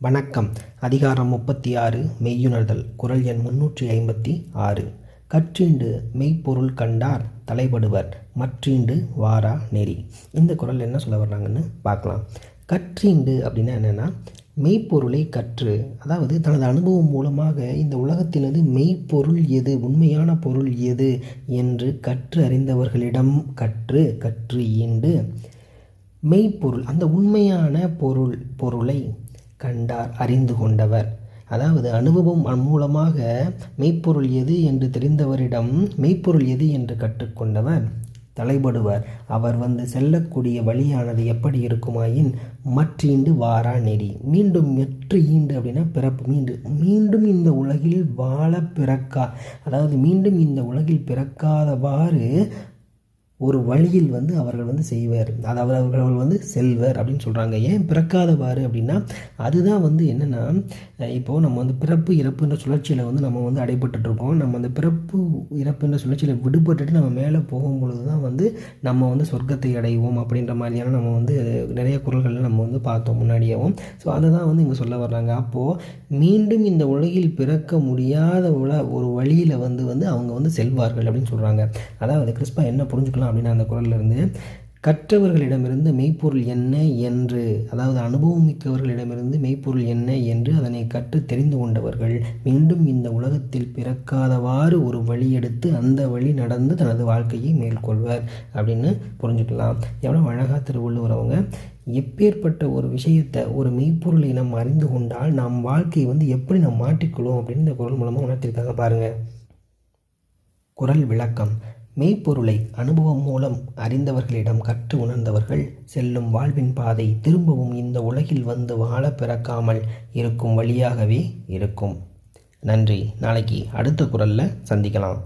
வணக்கம். அதிகாரம் முப்பத்தி ஆறு மெய்யுணர்தல் குரல் எண் முன்னூற்றி ஐம்பத்தி ஆறு. கற்றீண்டு மெய்ப்பொருள் கண்டார் தலைபடுவர் மற்றீண்டு வாரா நெறி. இந்த குரல் என்ன சொல்ல வர்றாங்கன்னு பார்க்கலாம். கற்றீண்டு அப்படின்னா என்னென்னா மெய்ப்பொருளை கற்று அதாவது தனது அனுபவம் மூலமாக இந்த உலகத்தினது மெய்ப்பொருள் எது உண்மையான பொருள் எது என்று கற்று அறிந்தவர்களிடம் கற்று கற்று ஈண்டு. மெய்ப்பொருள் அந்த உண்மையான பொருள் பொருளை கண்டார் அறிந்து கொண்டவர். அதாவது அனுபவம் மூலமாக மெய்ப்பொருள் எது என்று தெரிந்தவரிடம் மெய்ப்பொருள் எது என்று கற்றுக்கொண்டவர் தலைபடுவர் அவர் வந்து செல்லக்கூடிய வழியானது எப்படி இருக்குமாயின் மற்றீண்டு வாரா நெறி. மீண்டும் எற்று ஈண்டு அப்படின்னா பிறப்பு மீண்டு. மீண்டும் இந்த உலகில் வாழ பிறக்கா அதாவது மீண்டும் இந்த உலகில் பிறக்காதவாறு ஒரு வழியில் வந்து அவர்கள் வந்து செய்வர். அதாவது அவர்கள் வந்து செல்வர் அப்படின்னு சொல்கிறாங்க ஏன் பிறக்காதவாறு அப்படின்னா அதுதான் வந்து என்னென்னா இப்போது நம்ம வந்து பிறப்பு இறப்புன்ற சுழற்சியில் வந்து நம்ம வந்து அடைபட்டுருக்கோம் நம்ம அந்த பிறப்பு இறப்புன்ற சுழற்சியில் விடுபட்டுட்டு நம்ம மேலே போகும்பொழுது தான் வந்து நம்ம வந்து சொர்க்கத்தை அடைவோம் அப்படின்ற மாதிரியான நம்ம வந்து நிறைய குரல்களில் நம்ம வந்து பார்த்தோம் முன்னாடியேவும். ஸோ அதை தான் வந்து இங்கே சொல்ல வர்றாங்க. அப்போது மீண்டும் இந்த உலகில் பிறக்க முடியாத உல ஒரு வழியில் வந்து வந்து அவங்க வந்து செல்வார்கள் அப்படின்னு சொல்கிறாங்க அதாவது கிறிஸ்பா என்ன புரிஞ்சுக்கலாம் அப்படின்னு அந்த குரலிருந்து கற்றவர்களிடமிருந்து மெய்ப்பொருள் என்ன என்று அதாவது அனுபவம் மிக்கவர்களிடமிருந்து மெய்ப்பொருள் என்ன என்று அதனை கற்று தெரிந்து கொண்டவர்கள் மீண்டும் இந்த உலகத்தில் பிறக்காதவாறு ஒரு வழி எடுத்து அந்த வழி நடந்து தனது வாழ்க்கையை மேற்கொள்வர் அப்படின்னு புரிஞ்சுக்கலாம். எவ்வளோ அழகாக திருவள்ளுவர் அவங்க எப்பேற்பட்ட ஒரு விஷயத்தை ஒரு மெய்ப்பொருளை நம்ம அறிந்து கொண்டால் நம் வாழ்க்கையை வந்து எப்படி நாம் மாற்றிக்கொள்வோம் அப்படின்னு இந்த குரல் மூலமாக உணர்த்திருக்காங்க பாருங்கள் குரல் விளக்கம். மெய்ப்பொருளை அனுபவம் மூலம் அறிந்தவர்களிடம் கற்று உணர்ந்தவர்கள் செல்லும் வாழ்வின் பாதை திரும்பவும் இந்த உலகில் வந்து வாழ பிறக்காமல் இருக்கும் வழியாகவே இருக்கும். நன்றி. நாளைக்கு அடுத்த குரலில் சந்திக்கலாம்.